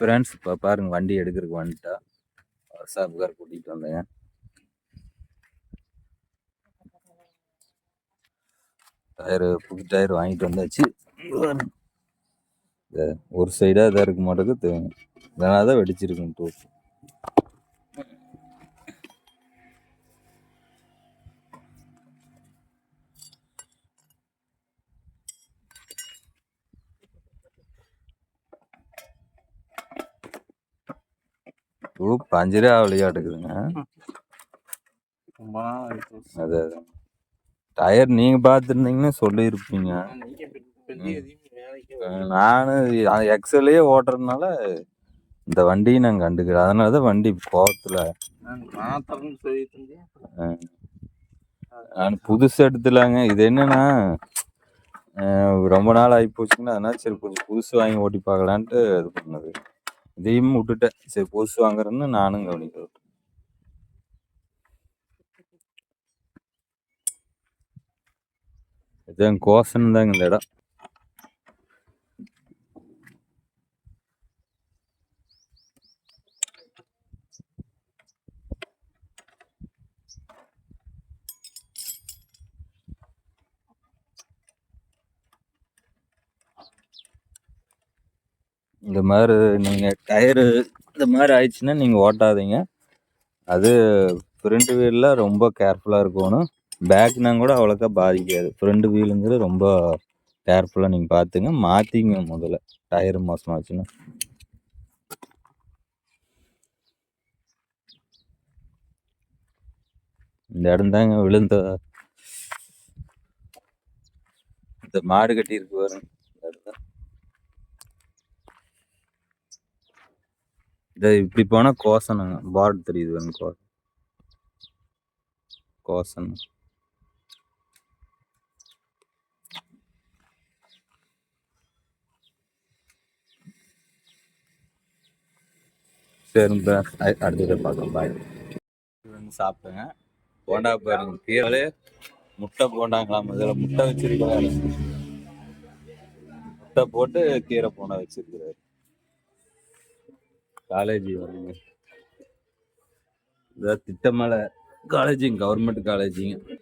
Friends இப்போ பாருங்க வண்டி எடுக்கிறதுக்கு வந்துட்டா. சாப்புக்கார் கூட்டிகிட்டு வந்தேங்க. டயரு புது டயர் வாங்கிட்டு வந்தாச்சு. ஒரு சைடாக இதாக இருக்க மாட்டேங்குது இதனால தான் வெடிச்சிருக்கும் டூ டூ பஞ்சரே நாள் ஆயிடுச்சு. அது அது. டயர் நீங்கள் பார்த்துருந்தீங்கன்னா சொல்லியிருப்பீங்க நீங்க பெ- பெரிய எதையும் வேலைக்கு அஹ் நானு எக்ஸல்லையே ஓட்டுறதுனால இந்த வண்டியை நான் கண்டுக்கிறேன் அதனால தான் வண்டி கோவத்தில். நான் புதுசு எடுத்துலாங்க. இது என்னன்னா ரொம்ப நாள் ஆகி போச்சுங்கன்னா அதனால சரி கொஞ்சம் புதுசு வாங்கி ஓட்டி பார்க்கலான்ட்டு இது பண்ணது. இதையும் விட்டுட்டேன் சரி புதுசு வாங்குறேன்னு நானும் கவனிக்கிறேன் இதுதான் கோசன் தாங்க இந்த இடம் இந்த மாதிரி நீங்கள் டயரு இந்த மாதிரி ஆயிடுச்சுன்னா நீங்கள் ஓட்டாதீங்க. அது ஃப்ரண்ட் வீலில் ரொம்ப கேர்ஃபுல்லாக இருக்கணும். பேக்னா கூட அவ்வளோக்கா பாதிக்காது. ஃப்ரண்ட் வீலுங்கிறது ரொம்ப கேர்ஃபுல்லாக நீங்கள் பார்த்துங்க மாற்றிங்க முதல்ல. டயர் மோசமாச்சுன்னா. இந்த இடம் தாங்க விழுந்த இந்த மாடு கட்டி இருக்கு பாருங்க இந்த இடத்துல இதை இப்படி போனா கோசனுங்க பார்டர் தெரியுது கோசன் கோசன் சரிங்க அடுத்தது பார்க்கலாம். பாய் வந்து சாப்பிட்டுங்க. போண்டா பாருங்க கீழே முட்டை போண்டாங்களாம். முதல்ல முட்டை வச்சிருக்காரு முட்டை போட்டு கீரை போண்டா வச்சிருக்கிறாரு. காலேஜ் வருங்க இதான் திட்டமலை. காலேஜிங் கவர்மெண்ட் காலேஜிங்க.